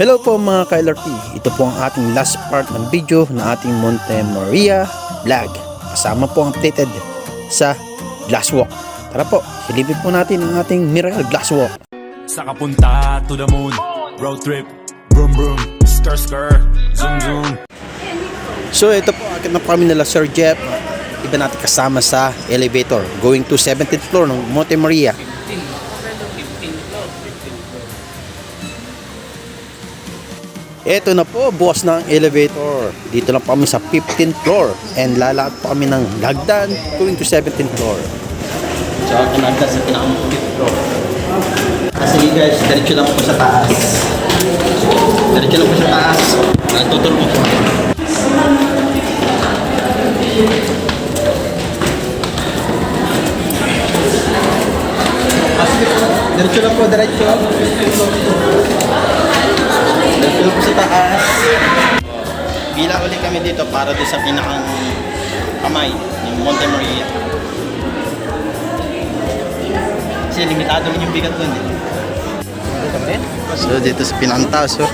Hello po mga ka-LRT. Ito po ang ating last part ng video na ating Monte Maria vlog. Kasama po ang updated sa glass walk. Tara po, silipin po natin ang ating Miracle Glass Walk. Sa kapunta to the moon Road trip Vroom vroom Skr skr Zoom zoom So ito po, akit na kami nila Sir Jeff. Iba natin kasama sa elevator going to 17th floor ng Monte Maria. Ito na po, na ang elevator. Dito lang po kami sa 15th floor and lalakad po kami ng lagdan going to 17th floor. So, ako nagda sa pinakang 15th floor. Kasi guys, diretso lang po sa taas. Diretso lang po sa taas. Nagtuturo po po. Diretso lang po, diretso. Po sa taas. Bila ulit kami dito para doon sa pinakang kamay ng Monte Maria. Kasi limitado rin yung bigat doon eh. So dito sa pinantas oh.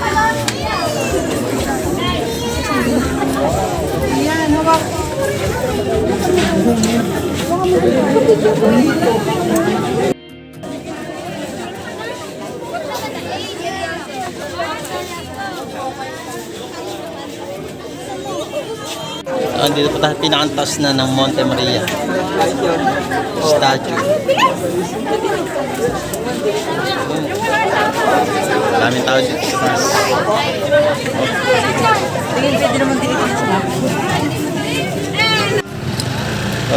Andito po tayo pinantas na ng Monte Maria. Statue. Daming tao dito sa taas.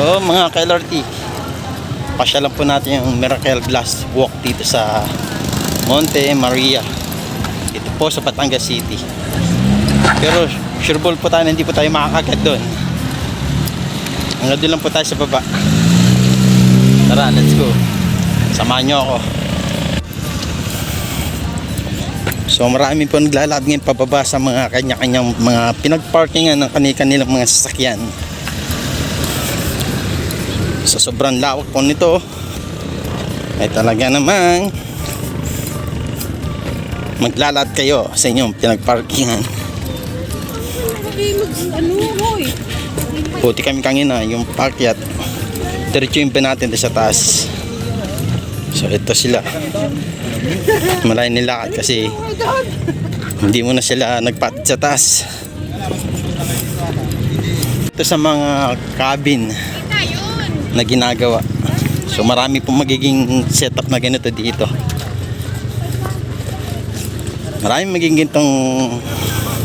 Oo, mga ka-LRT. Pasyalan po natin yung Miracle Glass Walk dito sa Monte Maria. Dito po sa Batangas City. Pero sure ball po tayo na hindi po tayo makakagat doon. Hanggang doon lang po tayo sa baba. Tara, let's go. Samahan nyo ako. So marami po naglalakad ngayon pababa sa mga kanya-kanyang mga pinagparkingan ng kani-kanilang mga sasakyan. Sa sobrang lawak po nito, ay talaga namang maglalakad kayo sa inyong pinagparkingan. Ano. Buti kami kanina, yung pakyat, diretso yung ba natin doon sa taas. So ito sila. Malayo nilakad kasi hindi mo na sila nagpatid sa taas. Ito sa mga cabin na ginagawa. So marami pong magiging setup na ganito dito. Marami magiging itong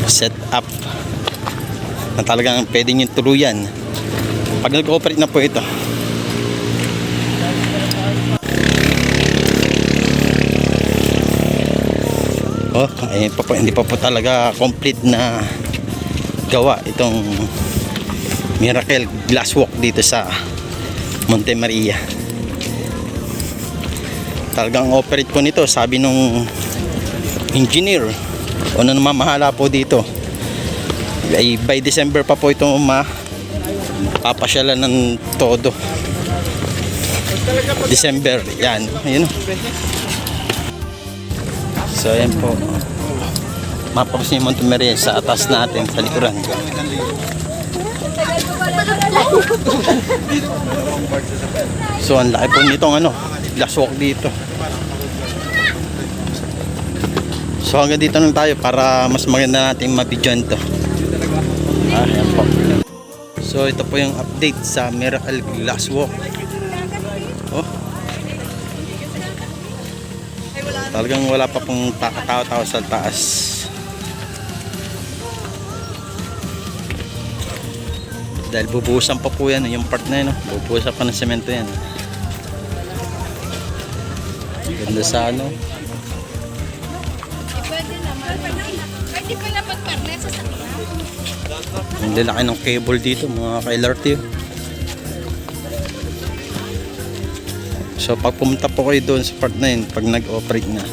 setup na talagang pwede nyo tuluyan. Pag nag-ooperate na po ito. Oh ayun pa po, hindi pa po talaga complete na gawa itong miracle glass walk dito sa Monte Maria. Talagang operate po nito sabi nung engineer o na namamahala po dito ay by December pa po ito ma papasyalan ng todo. December yan. Ayun. So ayan po. Mapapos yung Monte Maria sa atas natin sa likuran so ang laki po nitong ano glass walk dito. So hanggang dito lang tayo para mas maganda natin mabidyon to. So ito po yung update sa Miracle Glass Walk. Oh. Talagang wala pa pong tao-tao sa taas. Dahil bubuhusan pa po yan, yung part na yun, oh. bubuhusan pa ng semento yan. Ganda sa ano. Pwede naman. Pwede pala magparnes sa sakyan. Ang lalaki ng cable dito mga ka-LRT. So pag pumunta po kayo doon sa part na yun, pag nag-operate na,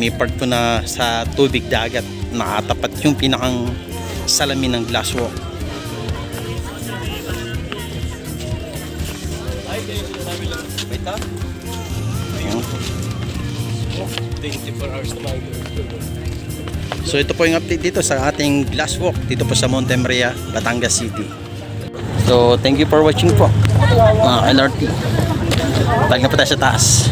may part po na sa tubig dagat nakatapat yung pinakang salamin ng glass walk. Wait Ayan. 24 hours na tayo. So ito po yung update dito sa ating glass walk dito po sa Monte Maria, Batangas City. So thank you for watching po mga LRT. Balik na po tayo sa taas.